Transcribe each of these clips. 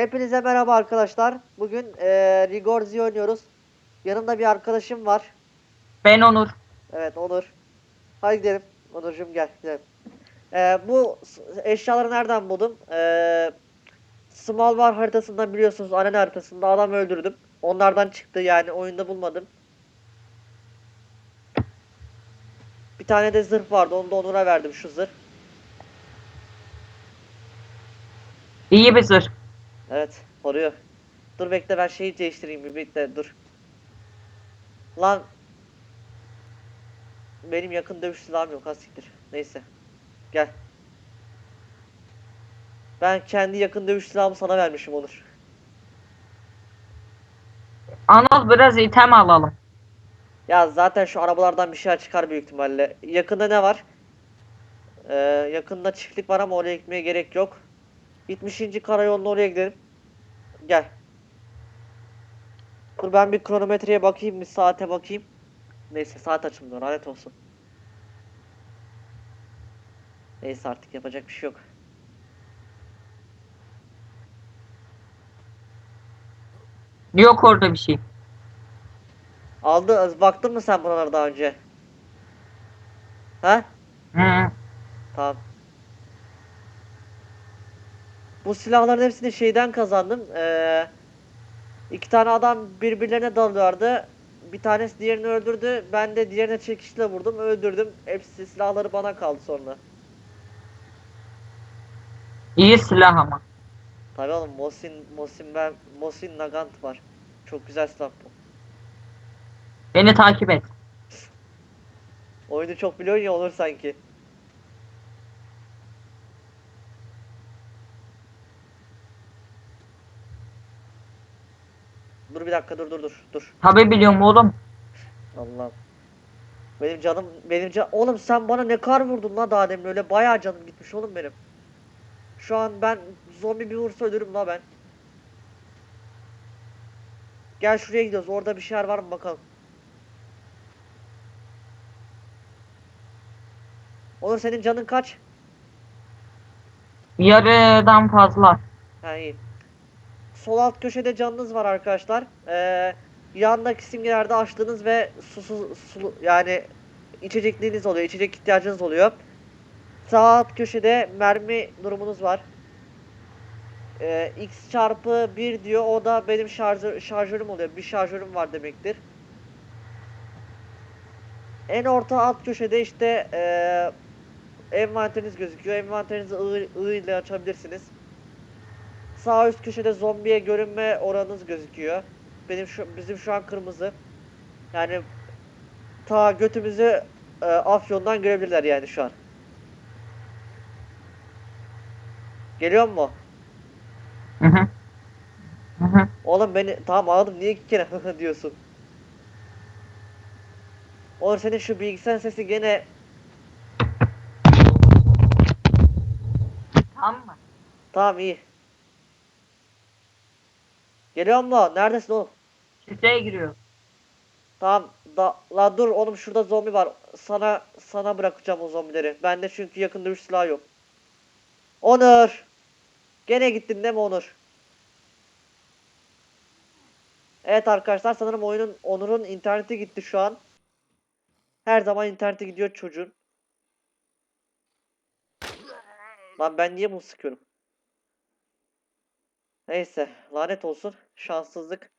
Hepinize merhaba arkadaşlar. Bugün eee Rigorzi oynuyoruz. Yanımda bir arkadaşım var. Ben Onur. Evet Onur. Hadi gidelim. Onurcuğum gel gidelim. Eee, bu eşyaları nereden buldum? Eee Small War haritasından biliyorsunuz arena haritasında adam öldürdüm. Onlardan çıktı yani oyunda bulmadım. Bir tane de zırh vardı onu da Onur'a verdim şu zırh. İyi bir zırh. Evet, koruyor. Dur bekle ben şeyi değiştireyim bir bekle dur. Lan benim yakın dövüş silahım yok ha siktir. Neyse. Gel. Ben kendi yakın dövüş silahımı sana vermişim Onur. Anıl biraz item alalım. Ya zaten şu arabalardan bir şey çıkar büyük ihtimalle. Yakında ne var? Ee, yakında çiftlik var ama oraya gitmeye gerek yok. 70. karayoluna oraya gidelim. Gel. Dur ben bir kronometreye bakayım, bir saate bakayım. Neyse saat açılmıyor, lanet olsun. Neyse artık yapacak bir şey yok. Yok orada bir şey. Aldı, baktın mı sen buralara daha önce? Ha? Hı. Tamam. Bu silahların hepsini şeyden kazandım. Ee, iki tane adam birbirlerine dalıyorlardı. Bir tanesi diğerini öldürdü. Ben de diğerine çekişle vurdum, öldürdüm. Hepsi silahları bana kaldı sonra. İyi silah ama. Tabii oğlum Mosin Mosin ben Mosin Nagant var. Çok güzel silah bu. Beni takip et. Oyunu çok biliyorsun ya olur sanki. Dur bir dakika dur dur dur dur. Tabi biliyorum oğlum. Allah'ım. Benim canım benim can oğlum sen bana ne kar vurdun la daha demin öyle bayağı canım gitmiş oğlum benim. Şu an ben zombi bir vursa ölürüm la ben. Gel şuraya gidiyoruz. Orada bir şeyler var mı bakalım. Oğlum senin canın kaç? Yarıdan fazla. Ha iyi. Sol alt köşede canınız var arkadaşlar. Ee, yandaki simgelerde açtığınız ve susuz sulu yani içecekliğiniz oluyor. içecek ihtiyacınız oluyor. Sağ alt köşede mermi durumunuz var. Ee, x çarpı 1 diyor. O da benim şarjör, şarjörüm oluyor. Bir şarjörüm var demektir. En orta alt köşede işte ee, envanteriniz gözüküyor. Envanterinizi I, I ile açabilirsiniz. Sağ üst köşede zombiye görünme oranınız gözüküyor. Benim şu bizim şu an kırmızı. Yani ta götümüzü e, Afyon'dan görebilirler yani şu an. Geliyor mu? Hı hı. Hı hı. Oğlum beni tamam anladım niye iki kere diyorsun? Oğlum senin şu bilgisayar sesi gene Tamam mı? tamam iyi. Geliyor mu? Neredesin oğlum? Şifreye giriyor. Tamam da la dur oğlum şurada zombi var. Sana sana bırakacağım o zombileri. Bende çünkü yakın dövüş silahı yok. Onur. Gene gittin değil mi Onur? Evet arkadaşlar sanırım oyunun Onur'un interneti gitti şu an. Her zaman interneti gidiyor çocuğun. Lan ben niye bunu sıkıyorum? Neyse lanet olsun. Şanssızlık.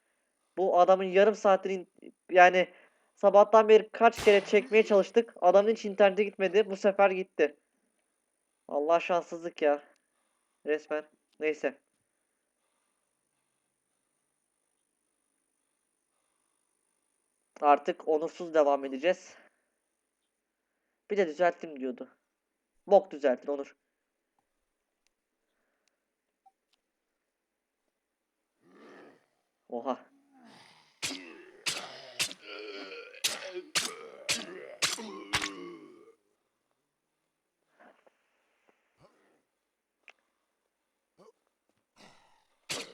Bu adamın yarım saatini in- yani sabahtan beri kaç kere çekmeye çalıştık. Adamın hiç internete gitmedi. Bu sefer gitti. Allah şanssızlık ya. Resmen. Neyse. Artık onursuz devam edeceğiz. Bir de düzelttim diyordu. Bok düzeltin Onur. Oha.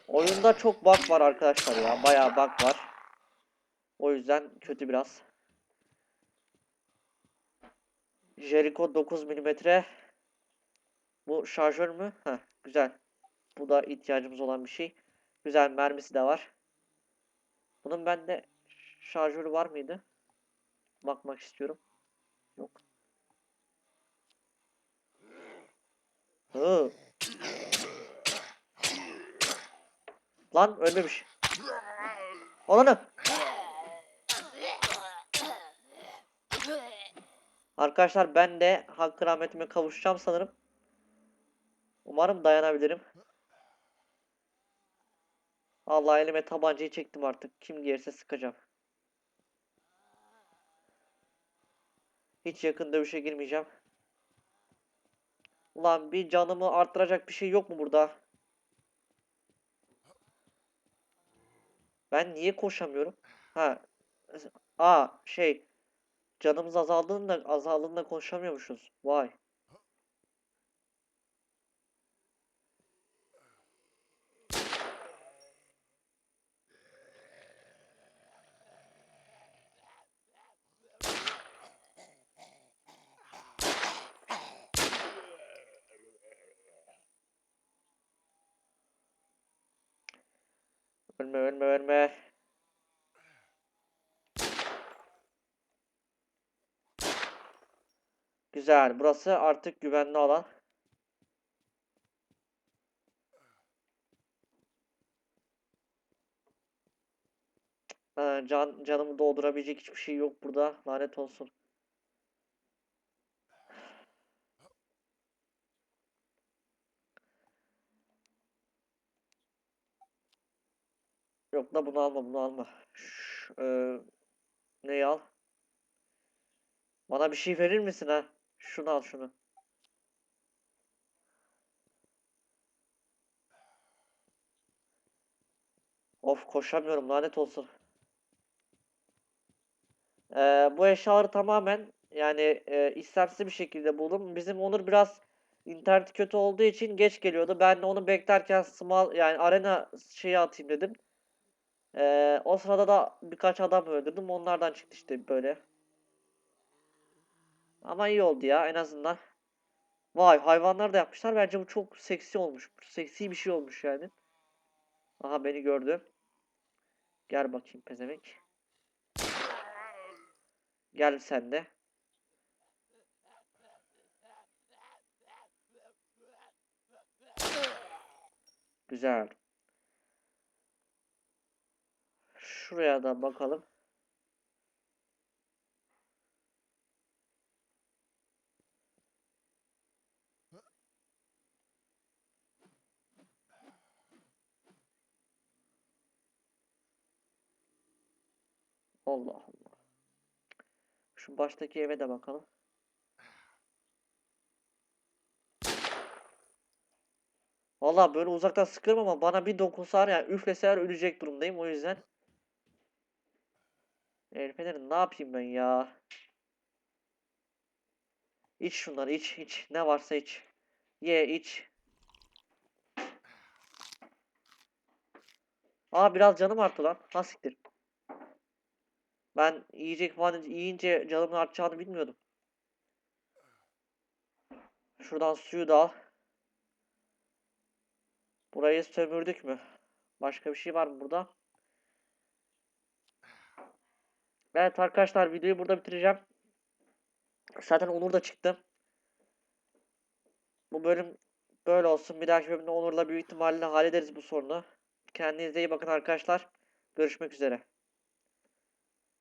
Oyunda çok bug var arkadaşlar ya. Bayağı bug var. O yüzden kötü biraz. Jericho 9 milimetre. Bu şarjör mü? Heh, güzel. Bu da ihtiyacımız olan bir şey. Güzel mermisi de var. Bunun bende şarjörü var mıydı? Bakmak istiyorum. Yok. Hı. Lan ölmemiş. Olanı. Arkadaşlar ben de hakkı rahmetime kavuşacağım sanırım. Umarım dayanabilirim. Allah elime tabancayı çektim artık. Kim gelirse sıkacağım. Hiç yakın dövüşe girmeyeceğim. Ulan bir canımı arttıracak bir şey yok mu burada? Ben niye koşamıyorum? Ha. Aa şey. Canımız azaldığında azaldığında konuşamıyormuşuz. Vay. Ölme ölme ölme. Güzel. Burası artık güvenli alan. Ha, can canımı doldurabilecek hiçbir şey yok burada. Lanet olsun. Da bunu alma bunu alma. Şu, eee, neyi al? Bana bir şey verir misin ha? Şunu al şunu. Of koşamıyorum lanet olsun. Eee, bu eşyaları tamamen yani eee, istemsiz bir şekilde buldum. Bizim Onur biraz internet kötü olduğu için geç geliyordu. Ben de onu beklerken small yani arena şeyi atayım dedim. Eee, o sırada da birkaç adam öldürdüm. Onlardan çıktı işte böyle. Ama iyi oldu ya en azından. Vay hayvanlar da yapmışlar. Bence bu çok seksi olmuş. Seksi bir şey olmuş yani. Aha beni gördü. Gel bakayım pezevenk. Gel sen de. Güzel. Şuraya da bakalım. Allah Allah. Şu baştaki eve de bakalım. Vallahi böyle uzaktan sıkarım ama bana bir dokunsalar yani üfleseler ölecek durumdayım o yüzden. El feneri ne yapayım ben ya? İç şunları iç iç ne varsa iç. Ye iç. Aa biraz canım arttı lan. Siktir. Ben yiyecek falan yiyince canımın artacağını bilmiyordum. Şuradan suyu da al. Burayı sömürdük mü? Başka bir şey var mı burada? Evet arkadaşlar videoyu burada bitireceğim. Zaten Onur da çıktı. Bu bölüm böyle olsun. Bir dahaki bölümde Onur'la büyük ihtimalle hallederiz bu sorunu. Kendinize iyi bakın arkadaşlar. Görüşmek üzere.